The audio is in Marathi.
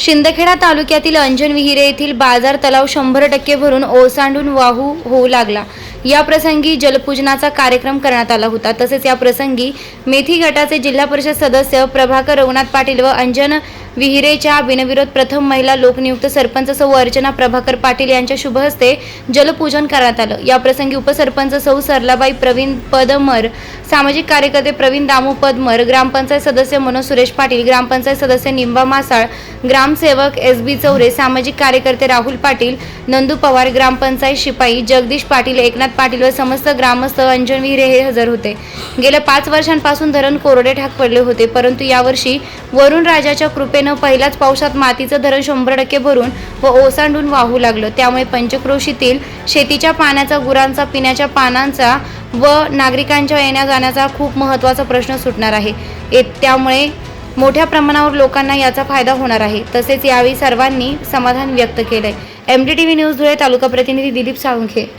शिंदखेडा तालुक्यातील अंजन विहिरे येथील बाजार तलाव शंभर टक्के भरून ओसांडून वाहू होऊ लागला. या प्रसंगी जलपूजनाचा कार्यक्रम करण्यात आला होता. तसेच या प्रसंगी मेथी गटाचे जिल्हा परिषद सदस्य प्रभाकर रघुनाथ पाटील व अंजन विहिरेच्या बिनविरोध प्रथम महिला लोकनियुक्त सरपंच सौ अर्चना प्रभाकर पाटील यांच्या शुभ हस्ते जलपूजन करण्यात आलं. याप्रसंगी उपसरपंच सौ सरलाबाई प्रवीण पदमर सामाजिक कार्यकर्ते प्रवीण दामू पदमर ग्रामपंचायत सदस्य मनोज सुरेश पाटील ग्रामपंचायत सदस्य निंबा मासाळ ग्रामसेवक एस बी चौरे सामाजिक कार्यकर्ते राहुल पाटील नंदू पवार ग्रामपंचायत शिपाई जगदीश पाटील एकनाथ पाटील व समस्त ग्रामस्थ अंजन विहिरे हे हजर होते. गेल्या पाच वर्षांपासून धरण कोरडे ठाक पडले होते परंतु यावर्षी वरुण राजाच्या कृपेनं पहिल्याच पावसात मातीचं धरण शंभर टक्के भरून व ओसांडून वाहू लागलं. त्यामुळे पंचक्रोशीतील शेतीच्या पाण्याचा गुरांचा पिण्याच्या पानांचा व नागरिकांच्या येण्या जाण्याचा खूप महत्त्वाचा प्रश्न सुटणार आहे. त्यामुळे मोठ्या प्रमाणावर लोकांना याचा फायदा होणार आहे. तसेच यावेळी सर्वांनी समाधान व्यक्त केलंय. M D T V news Dhule taluka प्रतिनिधी दिलीप साळुंखे.